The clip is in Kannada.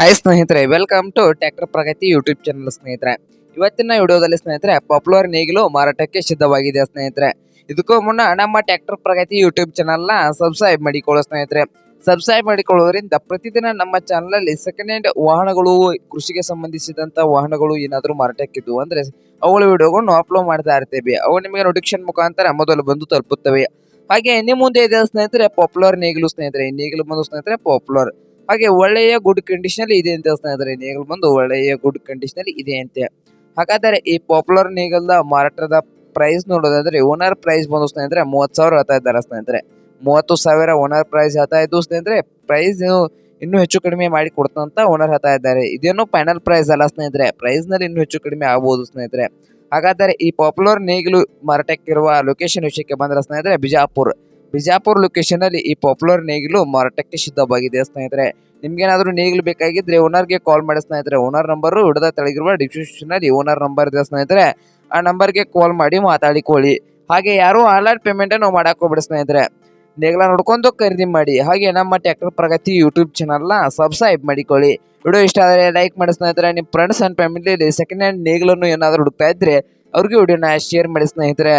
ಹಾಯ್ ಸ್ನೇಹಿತರೆ welcome to tractor Pragati YouTube channel ಸ್ನೇಹಿತರೆ. ಇವತ್ತಿನ ವಿಡಿಯೋದಲ್ಲಿ ಸ್ನೇಹಿತರೆ ಪಾಪ್ಯುಲರ್ ನೇಗಿಲು ಮಾರಾಟಕ್ಕೆ ಸಿದ್ಧವಾಗಿದೆ ಸ್ನೇಹಿತರೆ. ಇದಕ್ಕೂ ಮುನ್ನ ನಮ್ಮ ಟ್ರ್ಯಾಕ್ಟರ್ ಪ್ರಗತಿ ಯೂಟ್ಯೂಬ್ ಚಾನಲ್ನ ಸಬ್ಸ್ಕ್ರೈಬ್ ಮಾಡಿಕೊಳ್ಳೋ ಸ್ನೇಹಿತರೆ. ಸಬ್ಸ್ಕ್ರೈಬ್ ಮಾಡಿಕೊಳ್ಳೋದ್ರಿಂದ ಪ್ರತಿದಿನ ನಮ್ಮ ಚಾನಲಲ್ಲಿ ಸೆಕೆಂಡ್ ಹ್ಯಾಂಡ್ ವಾಹನಗಳು, ಕೃಷಿಗೆ ಸಂಬಂಧಿಸಿದಂಥ ವಾಹನಗಳು ಏನಾದರೂ ಮಾರಾಟಕ್ಕಿದ್ದವು ಅಂದರೆ ಅವುಗಳ ವಿಡಿಯೋಗಳನ್ನು ಅಪ್ಲೋಡ್ ಮಾಡ್ತಾ ಇರ್ತೇವೆ. ಅವು ನಿಮಗೆ ನೋಟಿಫಿಕೇಶನ್ ಮುಖಾಂತರ ಮೊದಲು ಬಂದು ತಲುಪುತ್ತವೆ. ಹಾಗೆ ನಿಮ್ಮ ಮುಂದೆ ಇದೆ ಸ್ನೇಹಿತರೆ ಪಾಪ್ಯುಲರ್ ನೇಗಿಲು ಸ್ನೇಹಿತರೆ. ನೇಗಿಲು ಬಂದು ಸ್ನೇಹಿತರೆ ಪಾಪ್ಯುಲರ್ ಹಾಗೆ ಒಳ್ಳೆಯ ಗುಡ್ ಕಂಡೀಷನ್ ಅಲ್ಲಿ ಇದೆ ಅಂತ ಸ್ನೇಹಿತರೆ ನೇಗಲ್ ಬಂದು, ಒಳ್ಳೆಯ ಗುಡ್ ಕಂಡೀಷನ್ ಅಲ್ಲಿ ಇದೆ ಅಂತೆ. ಹಾಗಾದರೆ ಈ ಪಾಪ್ಯುಲರ್ ದ ಮಾರಾಟದ ಪ್ರೈಸ್ ನೋಡೋದಾದ್ರೆ ಓನರ್ ಪ್ರೈಸ್ ಬಂದು ಸ್ನೇಹಿತರೆ, ಮೂವತ್ತು ಸಾವಿರ ಹೇಳ್ತಾ ಇದ್ದಾರೆ ಸ್ನೇಹಿತರೆ. ಮೂವತ್ತು ಸಾವಿರ ಓನರ್ ಪ್ರೈಸ್ ಹೇಳ್ತಾ ಇದ್ದು ಸ್ನೇಹಿತರೆ ಪ್ರೈಸ್ ಇನ್ನೂ ಹೆಚ್ಚು ಕಡಿಮೆ ಮಾಡಿ ಕೊಡ್ತಂತ ಓನರ್ ಹೇಳ್ತಾ ಇದ್ದಾರೆ. ಇದೇನು ಫೈನಲ್ ಪ್ರೈಸ್ ಅಲ್ಲ ಸ್ನೇಹಿತರೆ ಪ್ರೈಸ್ನಲ್ಲಿ ಇನ್ನೂ ಹೆಚ್ಚು ಕಡಿಮೆ ಆಗಬಹುದು ಸ್ನೇಹಿತರೆ. ಹಾಗಾದರೆ ಈ ಪಾಪ್ಯುಲರ್ ನೇಗಿಲು ಮಾರಾಟಕ್ಕಿರುವ ಲೊಕೇಶನ್ ವಿಷಯಕ್ಕೆ ಬಂದ್ರೆ ಸ್ನೇಹಿತರೆ, ಬಿಜಾಪುರ್. ಬಿಜಾಪುರ್ ಲೊಕೇಶನ್ ಅಲ್ಲಿ ಈ ಪಾಪ್ಯುಲರ್ ನೇಗಿಲು ಮಾರಾಟಕ್ಕೆ ಸಿದ್ಧವಾಗಿದೆ ಸ್ನೇಹಿತರೆ. ನಿಮ್ಗೇನಾದ್ರೂ ನೇಗಿಲು ಬೇಕಾಗಿದ್ರೆ ಓನರ್ಗೆ ಕಾಲ್ ಮಾಡಿ ಸ್ನೇಹಿತರೆ. ಓನರ್ ನಂಬರ್ ಹಿಡಿದ ತೆಳಗಿರುವ ಡಿಸ್ಕ್ರಿಪ್ಷನ್ ಅಲ್ಲಿ ಓನರ್ ನಂಬರ್ ಇದೆ ಸ್ನೇಹಿತರೆ. ಆ ನಂಬರ್ಗೆ ಕಾಲ್ ಮಾಡಿ ಮಾತಾಡಿಕೊಳ್ಳಿ. ಹಾಗೆ ಯಾರು ಆನ್ಲೈನ್ ಪೇಮೆಂಟ್ ಅನ್ನು ಮಾಡಕ್ ಹೋಗ್ಬಿಡಿ ಸ್ನೇಹಿತರೆ. ನೇಗಿಲ ನೋಡ್ಕೊಂಡು ಖರೀದಿ ಮಾಡಿ. ಹಾಗೆ ನಮ್ಮ ಟ್ಯಾಕ್ಟರ್ ಪ್ರಗತಿ ಯೂಟ್ಯೂಬ್ ಚಾನಲ್ನ ಸಬ್ಸ್ಕ್ರೈಬ್ ಮಾಡಿಕೊಳ್ಳಿ. ವಿಡಿಯೋ ಇಷ್ಟ ಆದರೆ ಲೈಕ್ ಮಾಡಿ ಸ್ನೇಹಿತರೆ. ನಿಮ್ಮ ಫ್ರೆಂಡ್ಸ್ ಅಂಡ್ ಫ್ಯಾಮಿಲಿಯಲ್ಲಿ ಸೆಕೆಂಡ್ ಹ್ಯಾಂಡ್ ನೇಗಿಲನ್ನು ಏನಾದರೂ ಹುಡುಕ್ತಾ ಇದ್ರೆ ಅವ್ರಿಗೆ ವಿಡಿಯೋನ ಶೇರ್ ಮಾಡಿ ಸ್ನೇಹಿತರೆ.